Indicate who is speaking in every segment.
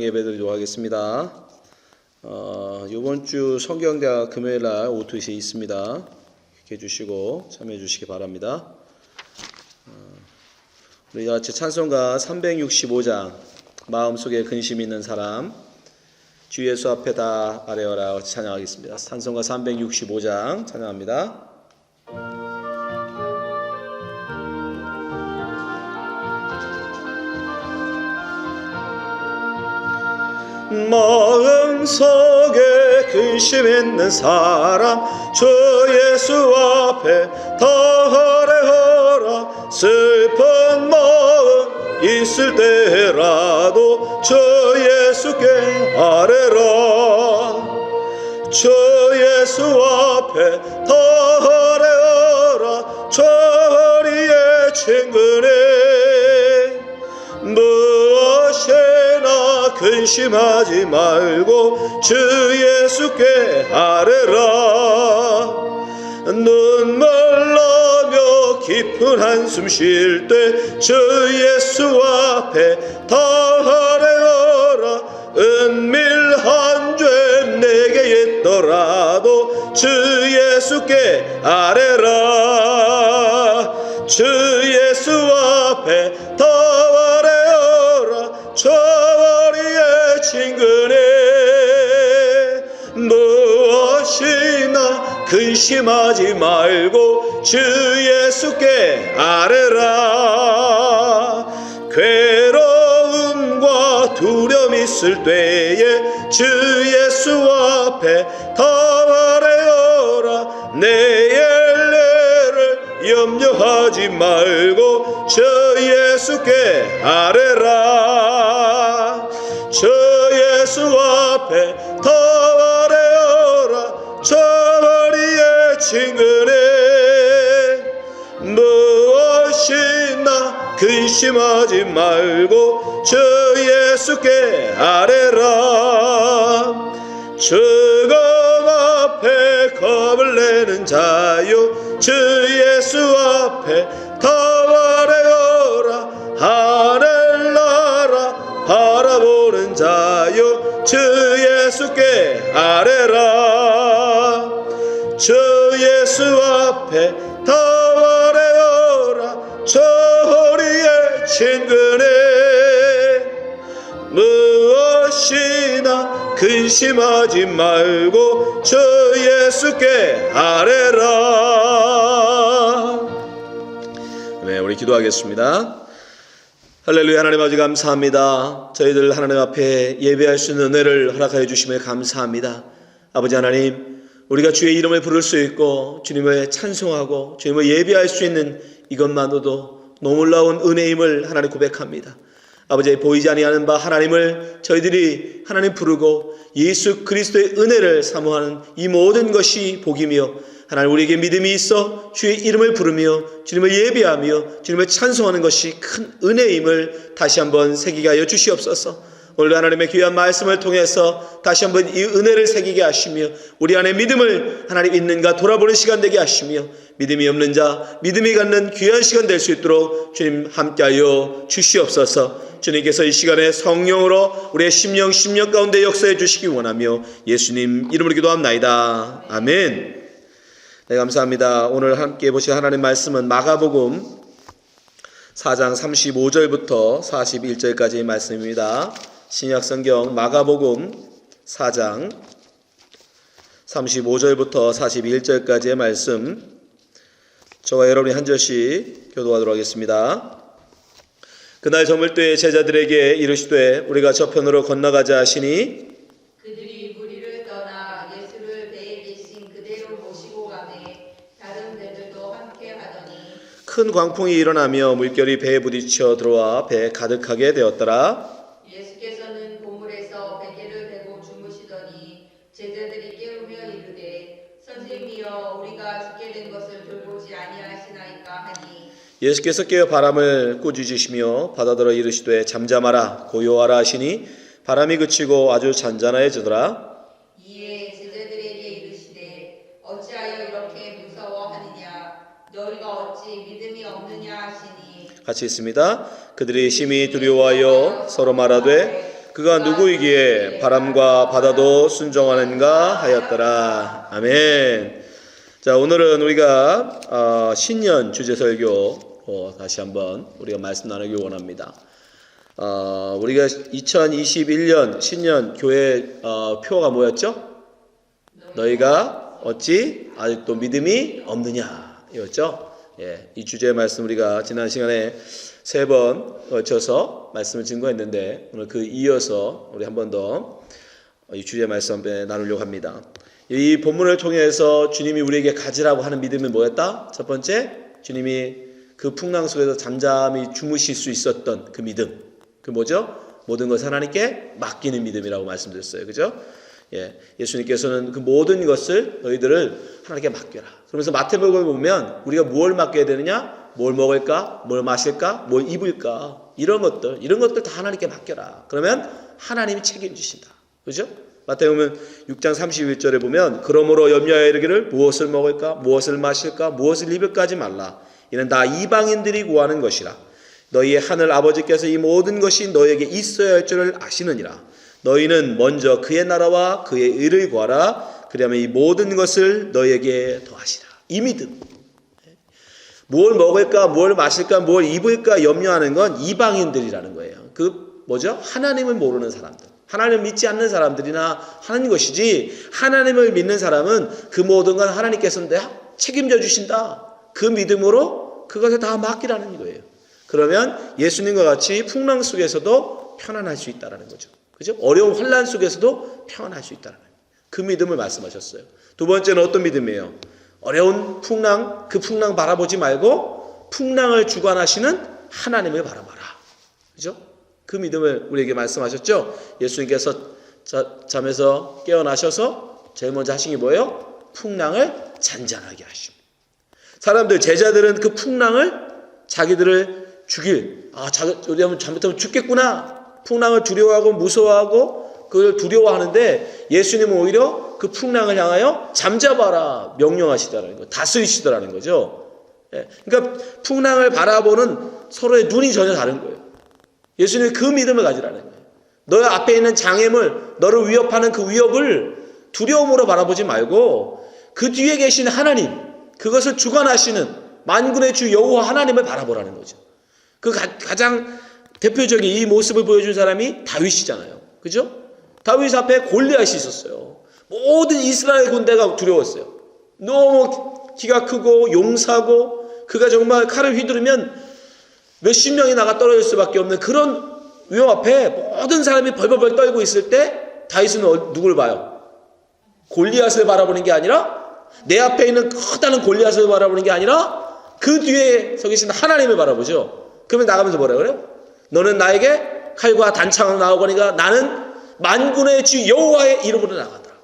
Speaker 1: 찬양 예배 드리도록 하겠습니다. 어, 이번 주 성경대학 금요일 날 오후 2시에 있습니다. 기억해 주시고 참여해 주시기 바랍니다. 어, 우리 같이 찬송가 365장 마음속에 근심 있는 사람 주 예수 앞에 다 아뢰어라 찬양하겠습니다. 찬송가 365장 찬양합니다. 마음속에 근심 있는 사람 주 예수 앞에 다 아뢰어라. 슬픈 마음 있을 때라도 주 예수께 아뢰라. 주 예수 앞에 다 아뢰어라. 저리에 친근 근심하지 말고 주 예수께 아뢰라. 눈물 나며 깊은 한숨 쉴 때 주 예수 앞에 다 아뢰어라. 은밀한 죄 내게 있더라도 주 예수께 아뢰라. 주 근심하지 말고 주 예수께 아뢰라. 괴로움과 두려움 있을 때에 주 예수 앞에 다 아뢰어라. 내일내를 염려하지 말고 주 예수께 아뢰라 근심하지 말고 주 예수께 아뢰라. 죽음 앞에 겁을 내는 자요 주 예수 앞에 다 아뢰어라. 하늘나라 바라보는 자요 주 예수께 아뢰라. 주 예수 앞에 근심하지 말고 주 예수께 아뢰라 네, 우리 기도하겠습니다. 할렐루야 하나님 아버지 감사합니다. 저희들 하나님 앞에 예배할 수 있는 은혜를 허락하여 주심에 감사합니다. 아버지 하나님 우리가 주의 이름을 부를 수 있고 주님을 찬송하고 주님을 예배할 수 있는 이것만으로도 놀라운 은혜임을 하나님 고백합니다. 아버지 보이지 아니하는 바 하나님을 저희들이 하나님 부르고 예수 그리스도의 은혜를 사모하는 이 모든 것이 복이며 하나님 우리에게 믿음이 있어 주의 이름을 부르며 주님을 예배하며 주님을 찬송하는 것이 큰 은혜임을 다시 한번 새기게 하여 주시옵소서. 오늘 하나님의 귀한 말씀을 통해서 다시 한번 이 은혜를 새기게 하시며 우리 안에 믿음을 하나님 있는가 돌아보는 시간 되게 하시며 믿음이 없는 자 믿음이 갖는 귀한 시간 될 수 있도록 주님 함께하여 주시옵소서. 주님께서 이 시간에 성령으로 우리의 심령 심령 가운데 역사해 주시기 원하며 예수님 이름으로 기도합나이다. 아멘. 네, 감사합니다. 오늘 함께 보실 하나님 말씀은 마가복음 4장 35절부터 41절까지의 말씀입니다. 신약 성경 마가복음 4장 35절부터 41절까지의 말씀 저와 여러분이 한 절씩 교도하도록 하겠습니다. 그날 저물 때에 제자들에게 이르시되 우리가 저편으로 건너가자 하시니
Speaker 2: 그들이 무리를 떠나 예수를 배에 계신 그대로 모시고 가매 다른 배들도 함께 하더니
Speaker 1: 큰 광풍이 일어나며 물결이 배에 부딪혀 들어와 배에 가득하게 되었더라.
Speaker 2: 예수께서
Speaker 1: 깨어 바람을 꾸짖으시며 바다더러 이르시되 잠잠하라 고요하라 하시니 바람이 그치고 아주 잔잔해지더라.
Speaker 2: 이에 제자들에게 이르시되 어찌하여 이렇게 무서워하느냐 너희가 어찌 믿음이 없느냐 하시니
Speaker 1: 같이 있습니다. 그들이 심히 두려워하여 서로 말하되 그가 누구이기에 바람과 바다도 순종하는가 하였더라. 아멘. 자, 오늘은 우리가 어, 신년 주제 설교 어, 다시 한번 우리가 말씀 나누기 원합니다. 어, 우리가 2021년 신년 교회 어, 표가 뭐였죠? 너희가 어찌 아직도 믿음이 없느냐 이었죠. 예, 이 주제의 말씀 우리가 지난 시간에 세번 거쳐서 말씀을 증거했는데 오늘 그 이어서 우리 한 번 더 이 주제의 말씀 나누려고 합니다. 이 본문을 통해서 주님이 우리에게 가지라고 하는 믿음이 뭐였다? 첫 번째, 주님이 그 풍랑 속에서 잠잠히 주무실 수 있었던 그 믿음. 그 뭐죠? 모든 것을 하나님께 맡기는 믿음이라고 말씀드렸어요. 그죠? 예, 예수님께서는 그 모든 것을 너희들을 하나님께 맡겨라. 그러면서 마태복음을 보면 우리가 무엇을 맡겨야 되느냐? 뭘 먹을까? 뭘 마실까? 뭘 입을까? 이런 것들, 이런 것들 다 하나님께 맡겨라. 그러면 하나님이 책임지신다. 그죠? 마태복음 6장 31절에 보면 그러므로 염려하여 이르기를 무엇을 먹을까? 무엇을 마실까? 무엇을 입을까 하지 말라. 이는 다 이방인들이 구하는 것이라. 너희의 하늘 아버지께서 이 모든 것이 너에게 있어야 할 줄을 아시느니라. 너희는 먼저 그의 나라와 그의 의를 구하라. 그리하면 이 모든 것을 너희에게 더하시라. 이 믿음. 뭘 먹을까, 뭘 마실까, 뭘 입을까 염려하는 건 이방인들이라는 거예요. 그 뭐죠? 하나님을 모르는 사람들. 하나님을 믿지 않는 사람들이나 하는 것이지 하나님을 믿는 사람은 그 모든 건 하나님께서 내가 책임져 주신다. 그 믿음으로 그것을 다 맡기라는 거예요. 그러면 예수님과 같이 풍랑 속에서도 편안할 수 있다라는 거죠. 그죠? 어려운 환란 속에서도 평안할 수 있다는 거예요. 그 믿음을 말씀하셨어요. 두 번째는 어떤 믿음이에요? 어려운 풍랑, 그 풍랑 바라보지 말고 풍랑을 주관하시는 하나님을 바라봐라. 그죠? 그 믿음을 우리에게 말씀하셨죠? 예수님께서 자, 잠에서 깨어나셔서 제일 먼저 하신 게 뭐예요? 풍랑을 잔잔하게 하심. 사람들, 제자들은 그 풍랑을 자기들을 죽일, 아, 자, 우리 하면 잘못하면 죽겠구나. 풍랑을 두려워하고 무서워하고 그걸 두려워하는데 예수님은 오히려 그 풍랑을 향하여 잠잡아라 명령하시다라는 거, 다스리시더라는 거죠. 예, 그러니까 풍랑을 바라보는 서로의 눈이 전혀 다른 거예요. 예수님이 그 믿음을 가지라는 거예요. 너의 앞에 있는 장애물, 너를 위협하는 그 위협을 두려움으로 바라보지 말고 그 뒤에 계신 하나님, 그것을 주관하시는 만군의 주 여호와 하나님을 바라보라는 거죠. 그 가, 가장 대표적인 이 모습을 보여준 사람이 다윗이잖아요. 그죠? 다윗 앞에 골리앗이 있었어요. 모든 이스라엘 군대가 두려웠어요. 너무 키가 크고 용사고 그가 정말 칼을 휘두르면 몇십 명이 나가 떨어질 수밖에 없는 그런 위험 앞에 모든 사람이 벌벌벌 떨고 있을 때 다윗은 어- 누굴 봐요? 골리앗을 바라보는 게 아니라 내 앞에 있는 커다란 골리앗을 바라보는 게 아니라 그 뒤에 서 계신 하나님을 바라보죠. 그러면 나가면서 뭐라 그래요? 너는 나에게 칼과 단창으로 나오거니가 나는 만군의 주 여호와의 이름으로 나가더라.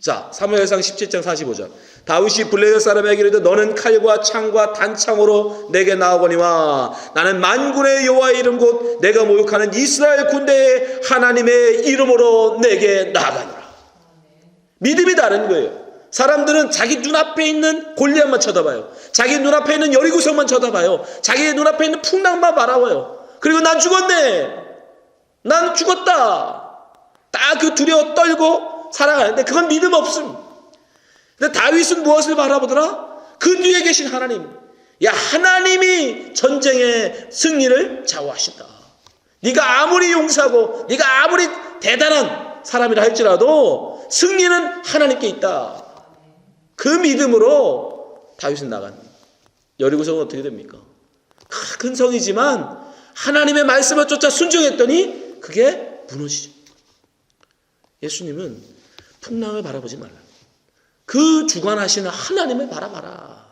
Speaker 1: 자, 사무엘상 17장 45절. 다윗이 블레셋 사람에게 이르되 너는 칼과 창과 단창으로 내게 나오거니와 나는 만군의 여호와 의 이름 곧 내가 모욕하는 이스라엘 군대의 하나님의 이름으로 내게 나아가노라. 믿음이 다른 거예요. 사람들은 자기 눈앞에 있는 골리앗만 쳐다봐요. 자기 눈앞에 있는 여리고성만 쳐다봐요. 자기 눈앞에 있는 풍랑만 바라봐요. 그리고 난 죽었네. 난 죽었다. 딱 그 두려워 떨고 살아가는데 그건 믿음 없음. 근데 다윗은 무엇을 바라보더라? 그 뒤에 계신 하나님. 야 하나님이 전쟁의 승리를 좌우하신다. 네가 아무리 용사고 네가 아무리 대단한 사람이라 할지라도 승리는 하나님께 있다. 그 믿음으로 다윗은 나간 여리고성은 어떻게 됩니까? 큰 성이지만 하나님의 말씀을 쫓아 순종했더니 그게 무너지죠. 예수님은 풍랑을 바라보지 말라. 그 주관하시는 하나님을 바라봐라.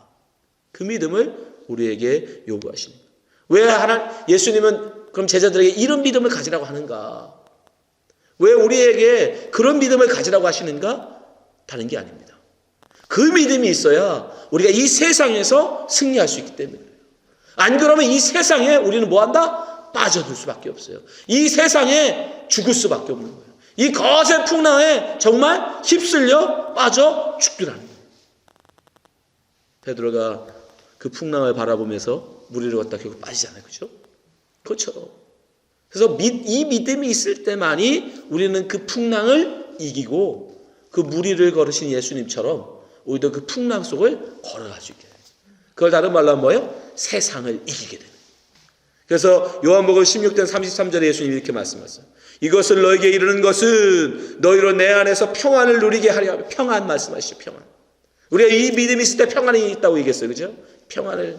Speaker 1: 그 믿음을 우리에게 요구하시는 거예요. 왜 하나 예수님은 그럼 제자들에게 이런 믿음을 가지라고 하는가? 왜 우리에게 그런 믿음을 가지라고 하시는가? 다른 게 아닙니다. 그 믿음이 있어야 우리가 이 세상에서 승리할 수 있기 때문에. 안 그러면 이 세상에 우리는 뭐 한다? 빠져들 수밖에 없어요. 이 세상에 죽을 수밖에 없는 거예요. 이 거센 풍랑에 정말 휩쓸려 빠져 죽더라는 거예요. 베드로가 그 풍랑을 바라보면서 무리를 걷다 결국 빠지잖아요. 그죠? 그렇죠. 그래서 믿- 이 믿음이 있을 때만이 우리는 그 풍랑을 이기고 그 무리를 걸으신 예수님처럼 우리도 그 풍랑 속을 걸어갈 수 있게 돼요. 그걸 다른 말로 하면 뭐예요? 세상을 이기게 되는. 그래서 요한복음 16장 33절에 예수님이 이렇게 말씀하셨어요. 이것을 너에게 이르는 것은 너희로 내 안에서 평안을 누리게 하려 함. 평안 말씀하시죠. 평안. 우리가 이 믿음이 있을 때 평안이 있다고 얘기했어요. 그죠? 평안을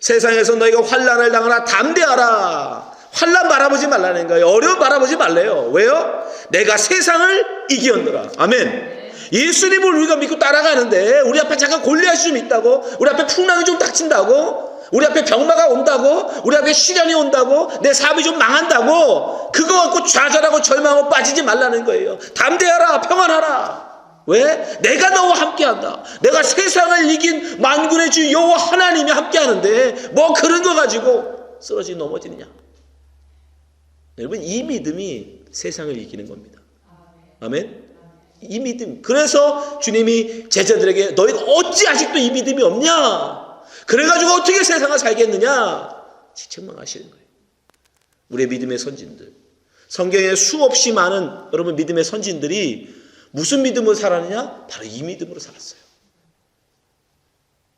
Speaker 1: 세상에서 너희가 환란을 당하나 담대하라. 환란 바라보지 말라는 거예요. 어려움 바라보지 말래요. 왜요? 내가 세상을 이기었노라. 아멘. 예수님을 우리가 믿고 따라가는데 우리 앞에 잠깐 골리앗이 좀 있다고 우리 앞에 풍랑이 좀 닥친다고 우리 앞에 병마가 온다고 우리 앞에 시련이 온다고 내 삶이 좀 망한다고 그거 갖고 좌절하고 절망하고 빠지지 말라는 거예요. 담대하라 평안하라. 왜? 내가 너와 함께한다. 내가 세상을 이긴 만군의 주 여호와 하나님이 함께하는데 뭐 그런 거 가지고 쓰러지 넘어지느냐? 여러분 이 믿음이 세상을 이기는 겁니다. 아멘. 이 믿음. 그래서 주님이 제자들에게 너희가 어찌 아직도 이 믿음이 없냐? 그래가지고 어떻게 세상을 살겠느냐? 책망하시는 거예요. 우리의 믿음의 선진들. 성경에 수없이 많은 여러분 믿음의 선진들이 무슨 믿음으로 살았느냐? 바로 이 믿음으로 살았어요.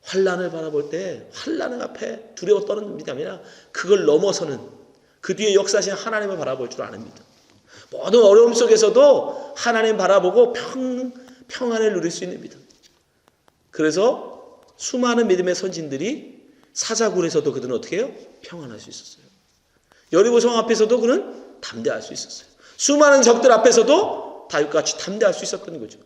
Speaker 1: 환란을 바라볼 때 환란을 앞에 두려워 떠는 믿음이 아니라 그걸 넘어서는 그 뒤에 역사하신 하나님을 바라볼 줄 아는 믿음. 모든 어려움 속에서도 하나님 바라보고 평, 평안을 누릴 수 있는 믿음. 그래서 수많은 믿음의 선진들이 사자굴에서도 그들은 어떻게 해요? 평안할 수 있었어요. 여리고 성 앞에서도 그는 담대할 수 있었어요. 수많은 적들 앞에서도 다윗같이 담대할 수 있었던 거죠.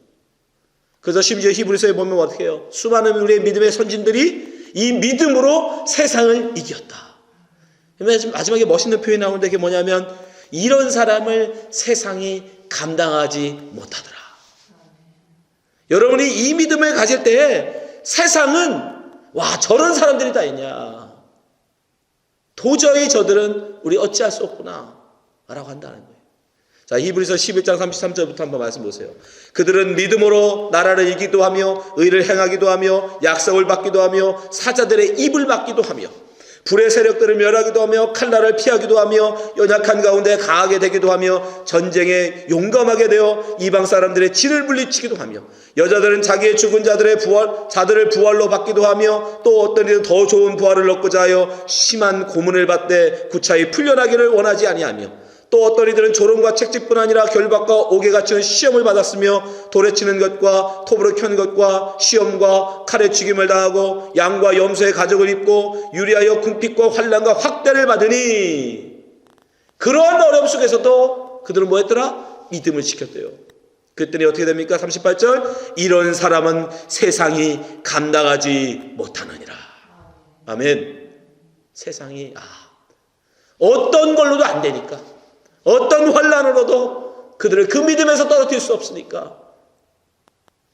Speaker 1: 그래서 심지어 히브리서에 보면 어떻게 해요? 수많은 우리의 믿음의 선진들이 이 믿음으로 세상을 이겼다. 마지막에 멋있는 표현이 나오는데 그게 뭐냐면 이런 사람을 세상이 감당하지 못하더라. 여러분이 이 믿음을 가질 때 세상은 와 저런 사람들이 다 있냐. 도저히 저들은 우리 어찌할 수 없구나. 라고 한다는 거예요. 자, 히브리서 11장 33절부터 한번 말씀 보세요. 그들은 믿음으로 나라를 이기도 하며 의를 행하기도 하며 약속을 받기도 하며 사자들의 입을 받기도 하며 불의 세력들을 멸하기도 하며 칼날을 피하기도 하며 연약한 가운데 강하게 되기도 하며 전쟁에 용감하게 되어 이방 사람들의 진을 물리치기도 하며 여자들은 자기의 죽은 자들의 부활 자들을 부활로 받기도 하며 또 어떤 이는 더 좋은 부활을 얻고자 하여 심한 고문을 받되 구차히 풀려나기를 원하지 아니하며 또 어떤 이들은 조롱과 책직뿐 아니라 결박과 옥에 갇히는 시험을 받았으며 돌에 치는 것과 톱으로 켜는 것과 시험과 칼에 죽임을 당하고 양과 염소의 가죽을 입고 유리하여 궁핍과 환란과 확대를 받으니 그러한 어려움 속에서도 그들은 뭐 했더라? 믿음을 지켰대요. 그랬더니 어떻게 됩니까? 38절 이런 사람은 세상이 감당하지 못하느니라. 아멘. 세상이 아 어떤 걸로도 안 되니까 어떤 환란으로도 그들을 그 믿음에서 떨어뜨릴 수 없으니까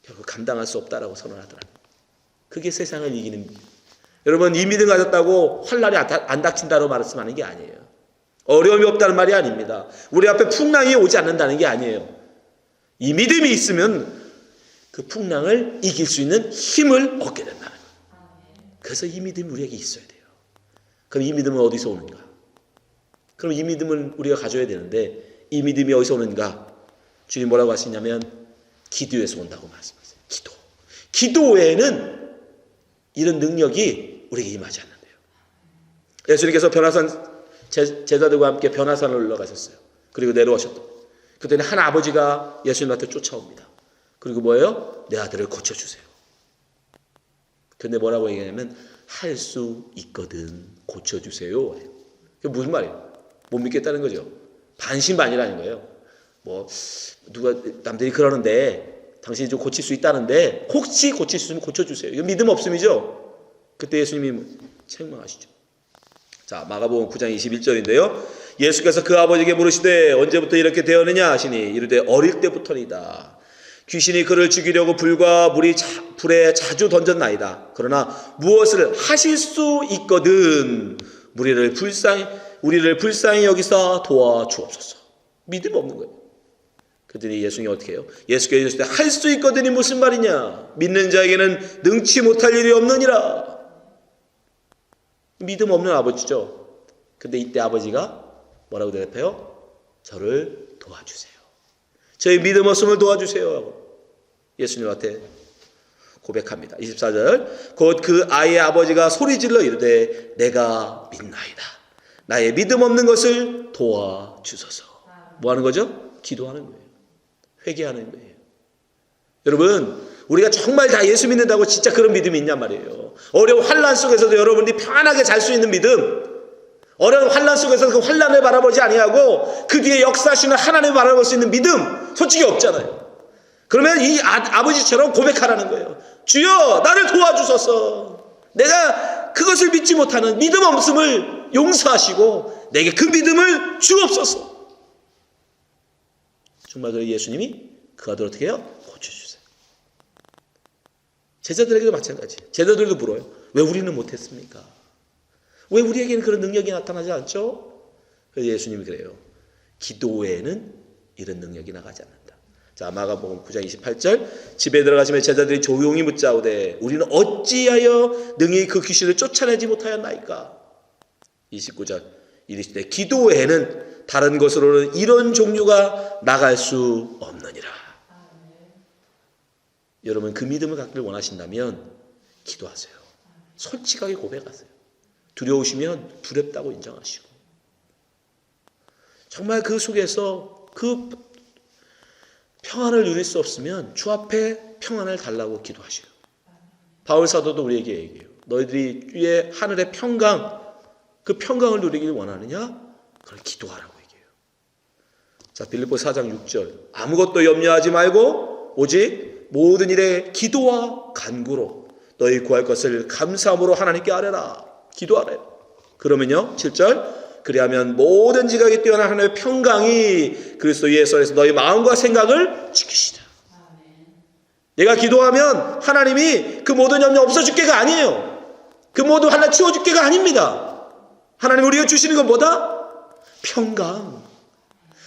Speaker 1: 결국 감당할 수 없다라고 선언하더라. 그게 세상을 이기는 믿음. 여러분 이 믿음 가졌다고 환란이 안 닥친다고 말씀하는 게 아니에요. 어려움이 없다는 말이 아닙니다. 우리 앞에 풍랑이 오지 않는다는 게 아니에요. 이 믿음이 있으면 그 풍랑을 이길 수 있는 힘을 얻게 된다는 거예요. 그래서 이 믿음이 우리에게 있어야 돼요. 그럼 이 믿음은 어디서 오는가? 그럼 이 믿음을 우리가 가져야 되는데 이 믿음이 어디서 오는가? 주님 뭐라고 하시냐면 기도에서 온다고 말씀하세요. 기도. 기도 외에는 이런 능력이 우리에게 임하지 않는데요. 예수님께서 변화산 제, 제자들과 함께 변화산을 올라가셨어요. 그리고 내려오셨다. 그때는 한 아버지가 예수님한테 쫓아옵니다. 그리고 뭐예요? 내 아들을 고쳐주세요. 근데 뭐라고 얘기하냐면 할 수 있거든 고쳐주세요. 그게 무슨 말이에요? 못 믿겠다는 거죠. 반신반의라는 거예요. 뭐 누가 남들이 그러는데 당신이 좀 고칠 수 있다는데 혹시 고칠 수 있으면 고쳐주세요. 이거 믿음 없음이죠. 그때 예수님이 책망하시죠. 자 마가복음 9장 21절인데요. 예수께서 그 아버지에게 물으시되 언제부터 이렇게 되었느냐 하시니 이르되 어릴 때부터이다. 귀신이 그를 죽이려고 불과 물이 자, 불에 자주 던졌나이다. 그러나 무엇을 하실 수 있거든 우리를 불쌍히 우리를 불쌍히 여기서 도와 주옵소서. 믿음 없는 거예요. 그들이 예수님이 어떻게 해요? 예수께서 이르시되 할수 있거든이 무슨 말이냐? 믿는 자에게는 능치 못할 일이 없느니라. 믿음 없는 아버지죠. 근데 이때 아버지가 뭐라고 대답해요? 저를 도와주세요. 저희 믿음 없음을 도와주세요. 예수님한테 고백합니다. 24절 곧 그 아이의 아버지가 소리 질러 이르되 내가 믿나이다. 나의 믿음 없는 것을 도와주소서. 뭐 하는 거죠? 기도하는 거예요. 회개하는 거예요. 여러분 우리가 정말 다 예수 믿는다고 진짜 그런 믿음이 있냔 말이에요. 어려운 환란 속에서도 여러분들이 편안하게 잘 수 있는 믿음. 어려운 환란 속에서 그 환란을 바라보지 아니하고 그 뒤에 역사하시는 하나님을 바라볼 수 있는 믿음 솔직히 없잖아요. 그러면 이 아, 버지처럼 고백하라는 거예요. 주여 나를 도와주소서. 내가 그것을 믿지 못하는 믿음 없음을 용서하시고 내게 그 믿음을 주옵소서. 정말 그 예수님이 그 아들 어떻게 해요? 고쳐주세요. 제자들에게도 마찬가지. 제자들도 물어요. 왜 우리는 못했습니까? 왜 우리에게는 그런 능력이 나타나지 않죠? 그래서 예수님이 그래요. 기도에는 이런 능력이 나가지 않는다. 자, 마가복음 9장 28절. 집에 들어가시면 제자들이 조용히 묻자오되 우리는 어찌하여 능히 그 귀신을 쫓아내지 못하였나이까? 29절. 이르시되 기도에는 다른 것으로는 이런 종류가 나갈 수 없느니라. 여러분 그 믿음을 갖기를 원하신다면 기도하세요. 솔직하게 고백하세요. 두려우시면 두렵다고 인정하시고 정말 그 속에서 그 평안을 누릴 수 없으면 주 앞에 평안을 달라고 기도하시고 바울 사도도 우리에게 얘기해요. 너희들이 위에 하늘의 평강 그 평강을 누리길 원하느냐? 그걸 기도하라고 얘기해요. 자 빌립보 4장 6절 아무것도 염려하지 말고 오직 모든 일에 기도와 간구로 너희 구할 것을 감사함으로 하나님께 아뢰라. 기도하래요. 그러면요. 7절 그리하면 모든 지각이 뛰어난 하나님의 평강이 그리스도 예수 안에서 너희 마음과 생각을 지키시다. 내가 기도하면 하나님이 그 모든 염려 없어줄게가 아니에요. 그 모든 하나 치워줄게가 아닙니다. 하나님 우리가 주시는 건 뭐다? 평강.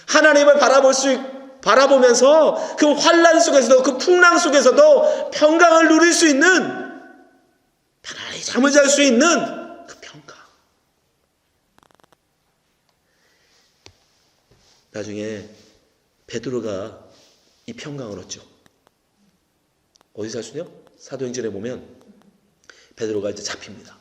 Speaker 1: 하나님을 바라볼 수 바라보면서 그 환란 속에서도 그 풍랑 속에서도 평강을 누릴 수 있는 편안히 잠을 잘 수 있는 그 평강. 나중에 베드로가 이 평강을 얻죠. 어디서 살수요? 사도행전에 보면 베드로가 이제 잡힙니다.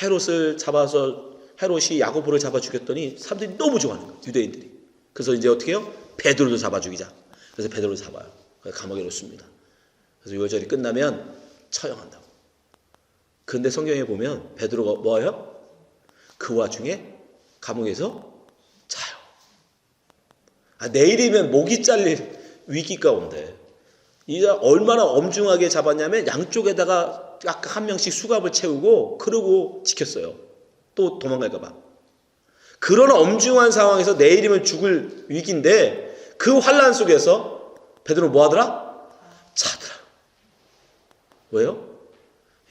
Speaker 1: 헤롯을 잡아서 헤롯이 야고보를 잡아 죽였더니 사람들이 너무 좋아하는 거예요. 유대인들이. 그래서 이제 어떻게 해요? 베드로도 잡아 죽이자. 그래서 베드로를 잡아요. 감옥에 놓습니다. 그래서 요절이 끝나면 처형한다고. 그런데 성경에 보면 베드로가 뭐예요? 그 와중에 감옥에서 자요. 아, 내일이면 목이 잘릴 위기 가운데 이제 얼마나 엄중하게 잡았냐면 양쪽에다가 약 한 명씩 수갑을 채우고 그러고 지켰어요. 또 도망갈까 봐. 그런 엄중한 상황에서 내일이면 죽을 위기인데 그 환란 속에서 베드로 뭐 하더라? 자더라. 왜요?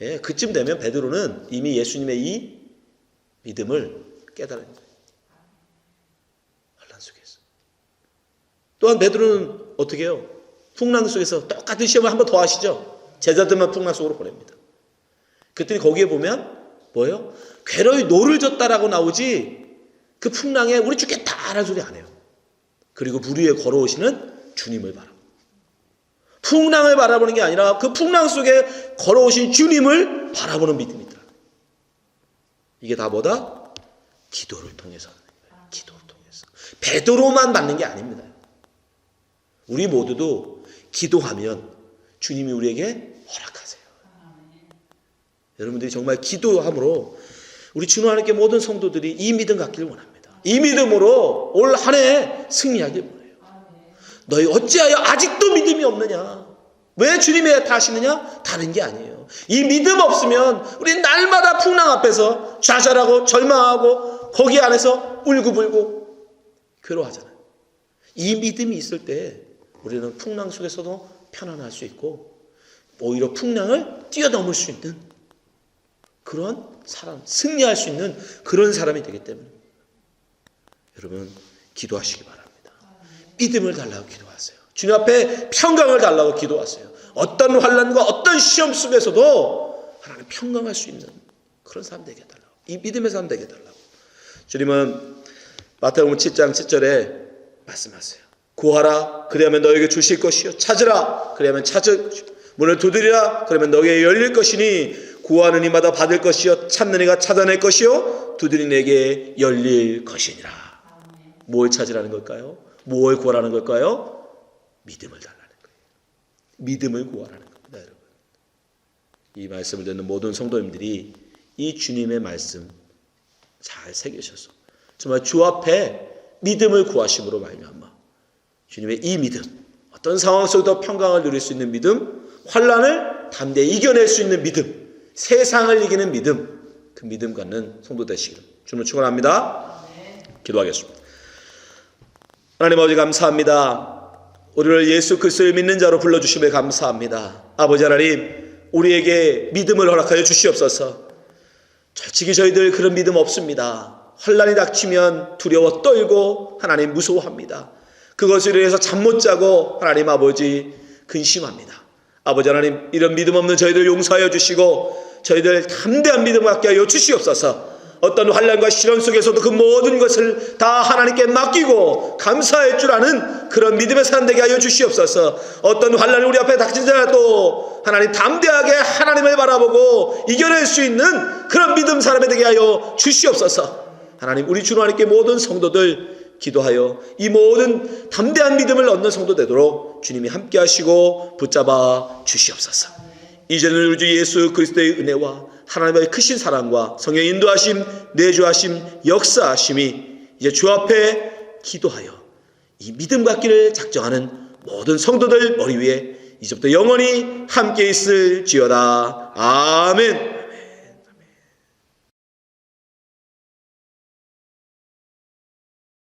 Speaker 1: 예, 그쯤 되면 베드로는 이미 예수님의 이 믿음을 깨달은 거예요. 환란 속에서. 또한 베드로는 어떻게 해요? 풍랑 속에서 똑같은 시험을 한 번 더 하시죠. 제자들만 풍랑 속으로 보냅니다. 그랬더니 거기에 보면 뭐예요? 괴로이 노를 졌다라고 나오지 그 풍랑에 우리 죽겠다라는 소리 안 해요. 그리고 물 위에 걸어오시는 주님을 바라. 풍랑을 바라보는 게 아니라 그 풍랑 속에 걸어오신 주님을 바라보는 믿음이다. 이게 다 뭐다? 기도를 통해서. 기도를 통해서. 베드로만 받는 게 아닙니다. 우리 모두도 기도하면 주님이 우리에게. 여러분들이 정말 기도함으로 우리 주님 하나님께 모든 성도들이 이 믿음 갖기를 원합니다. 이 믿음으로 올 한 해 승리하길 원해요. 너희 어찌하여 아직도 믿음이 없느냐? 왜 주님의 타시느냐? 다른 게 아니에요. 이 믿음 없으면 우리 날마다 풍랑 앞에서 좌절하고 절망하고 거기 안에서 울고불고 괴로워하잖아요. 이 믿음이 있을 때 우리는 풍랑 속에서도 편안할 수 있고 오히려 풍랑을 뛰어넘을 수 있는 그런 사람, 승리할 수 있는 그런 사람이 되기 때문에 여러분 기도하시기 바랍니다. 믿음을 달라고 기도하세요. 주님 앞에 평강을 달라고 기도하세요. 어떤 환란과 어떤 시험 속에서도 하나님 평강할 수 있는 그런 사람 되게 해달라고. 이 믿음의 사람 되게 해달라고. 주님은 마태복음 7장 7절에 말씀하세요. 구하라 그리하면 너에게 주실 것이요 찾으라 그리하면 찾을 문을 두드리라 그러면 너에게 열릴 것이니 구하는 이마다 받을 것이요 찾는 이가 찾아낼 것이요 두드리는 이에게 열릴 것이니라. 뭘 찾으라는 걸까요? 뭘 구하라는 걸까요? 믿음을 달라는 거예요. 믿음을 구하라는 겁니다, 여러분. 이 말씀을 듣는 모든 성도님들이 이 주님의 말씀 잘 새기셔서 정말 주 앞에 믿음을 구하심으로 말미암아 주님의 이 믿음 어떤 상황 속에도 평강을 누릴 수 있는 믿음 환란을 담대히 이겨낼 수 있는 믿음 세상을 이기는 믿음 그 믿음 갖는 성도 되시기를 주님 축원합니다. 기도하겠습니다. 하나님 아버지 감사합니다. 우리를 예수 그리스도를 믿는 자로 불러 주심에 감사합니다. 아버지 하나님 우리에게 믿음을 허락하여 주시옵소서. 솔직히 저희들 그런 믿음 없습니다. 환란이 닥치면 두려워 떨고 하나님 무서워합니다. 그것을 위해서 잠 못 자고 하나님 아버지 근심합니다. 아버지 하나님 이런 믿음 없는 저희들 용서하여 주시고 저희들 담대한 믿음 갖게 하여 주시옵소서. 어떤 환란과 시련 속에서도 그 모든 것을 다 하나님께 맡기고 감사할 줄 아는 그런 믿음의 사람 되게 하여 주시옵소서. 어떤 환란이 우리 앞에 닥치더라도 하나님 담대하게 하나님을 바라보고 이겨낼 수 있는 그런 믿음 사람이 되게 하여 주시옵소서. 하나님 우리 주 하나님께 모든 성도들 기도하여 이 모든 담대한 믿음을 얻는 성도 되도록 주님이 함께 하시고 붙잡아 주시옵소서. 이제는 우리 주 예수 그리스도의 은혜와 하나님의 크신 사랑과 성령의 인도하심, 내주하심, 역사하심이 이제 주 앞에 기도하여 이 믿음 갖기를 작정하는 모든 성도들 머리 위에 이제부터 영원히 함께 있을지어다. 아멘.